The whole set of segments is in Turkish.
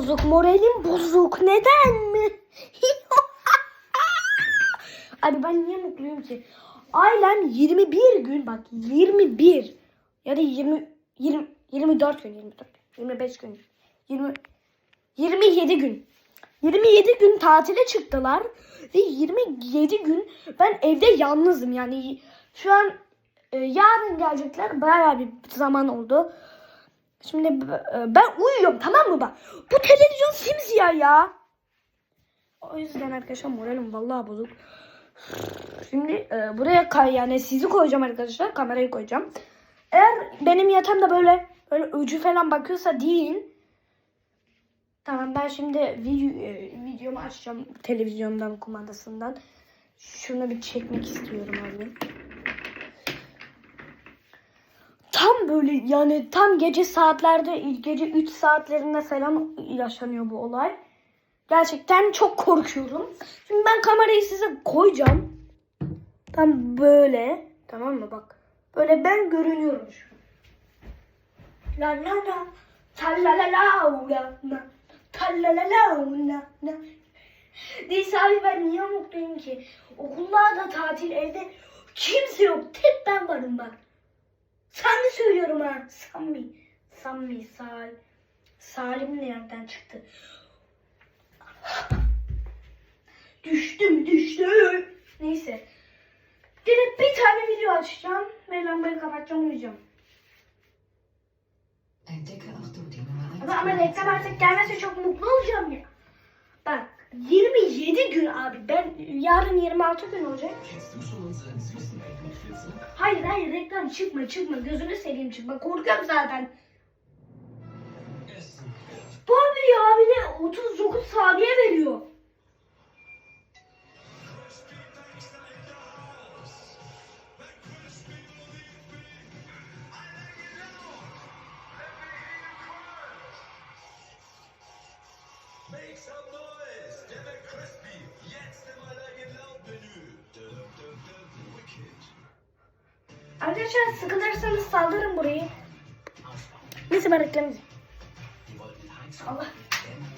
bozuk, moralim bozuk. Neden mi? Abi ben niye mutluyum ki? Ailem 21 gün bak 21 ya da 20 20 24 gün 24 25 gün 20 27 gün 27 gün tatile çıktılar ve 27 gün ben evde yalnızım yani şu an e, yarın gelecekler bayağı bir zaman oldu. Şimdi e, ben uyuyorum tamam mı bak. Bu televizyon simsiyah ya. O yüzden arkadaşlar moralim vallahi bozuk. Şimdi e, buraya kay yani sizi koyacağım arkadaşlar. Kamerayı koyacağım. Eğer benim yatağımda böyle böyle öcü falan bakıyorsa değil. Tamam ben şimdi video, e, videomu açacağım televizyondan kumandasından. Şunu bir çekmek istiyorum abi. Tam böyle yani tam gece saatlerde gece 3 saatlerinde falan yaşanıyor bu olay. Gerçekten çok korkuyorum. Şimdi ben kamerayı size koyacağım. Tam böyle. Tamam mı bak. Böyle ben görünüyorum şu. La la la. Ta la la la la la la la. Neyse abi ben niye mutluyum ki? Okullarda tatil evde kimse yok. Tek ben varım bak. Samimi söylüyorum ha. Samimi. Samimi. Sal. Salim nereden çıktı? Düştüm düştüm. Neyse. Direkt bir tane video açacağım. Ve lambayı kapatacağım uyuyacağım. Entdecke auch du die Nummer 1. Ama, ama reklam artık gelmezse çok mutlu olacağım ya. Bak 27 gün abi. Ben yarın 26 gün olacak. Hayır hayır reklam çıkma çıkma. Gözünü seveyim çıkma. Korkuyorum zaten. Essen. Bu abi ya bile 39 saniye veriyor. Make some noise! Der McCrispy, jetzt im Allergen Laut-Menü. Arkadaşlar sıkılırsanız saldırın burayı. Neyse ben reklam Allah. Dämmung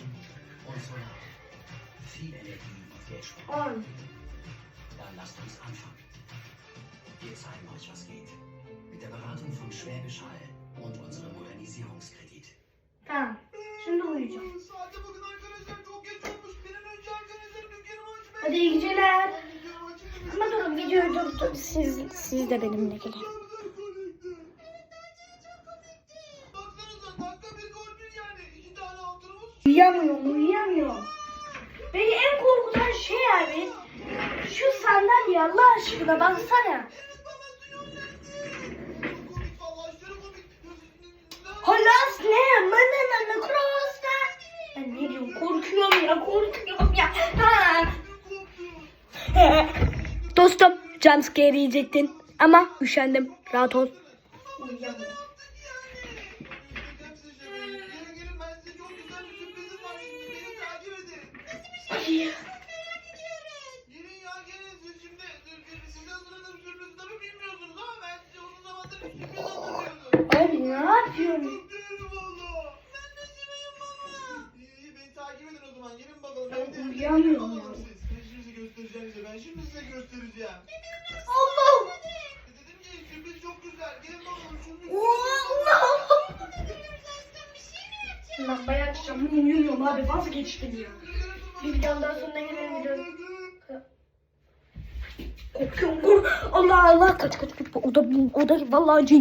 und Solar. Viel Energie und Geld sparen. 10. Dann lasst uns anfangen. Wir zeigen euch, was geht. Mit der Beratung von Schwäbisch Hall und unserem Modernisierungskredit. Tamam. Şimdi uyuyacağım. Saate bakın arkadaşlar videoyu. Siz, siz de benimle gelin. Uyuyamıyorum, uyuyamıyorum. Beni en korkutan şey abi şu sandalye Allah aşkına baksana. Halas ne? Bana cross Ben ne diyorum korkuyorum ya korkuyorum ya. Ha. Dostum jumpscare yiyecektin ama üşendim rahat ol. Uyuyamıyorum. Gelin gelin ben size çok güzel bir sürprizim var. Şimdi beni takip edin. Ay. Abi ne yapıyorsun? Ben de seveyim valla. İyi iyi beni takip edin o zaman gelin bakalım. Ben de- uyuyamıyorum göstereceğim. Ben şimdi size göstereceğim. Allah! Dedim ki sürpriz çok güzel. Gelin bakalım sürpriz. Allah! Lan bayağı açacağım. Uyumuyorum abi vazgeçtim ya. Bir videonun daha sonuna gelelim videonun. Korkuyorum kork. Allah Allah kaç kaç kaç. O da o da vallahi cin.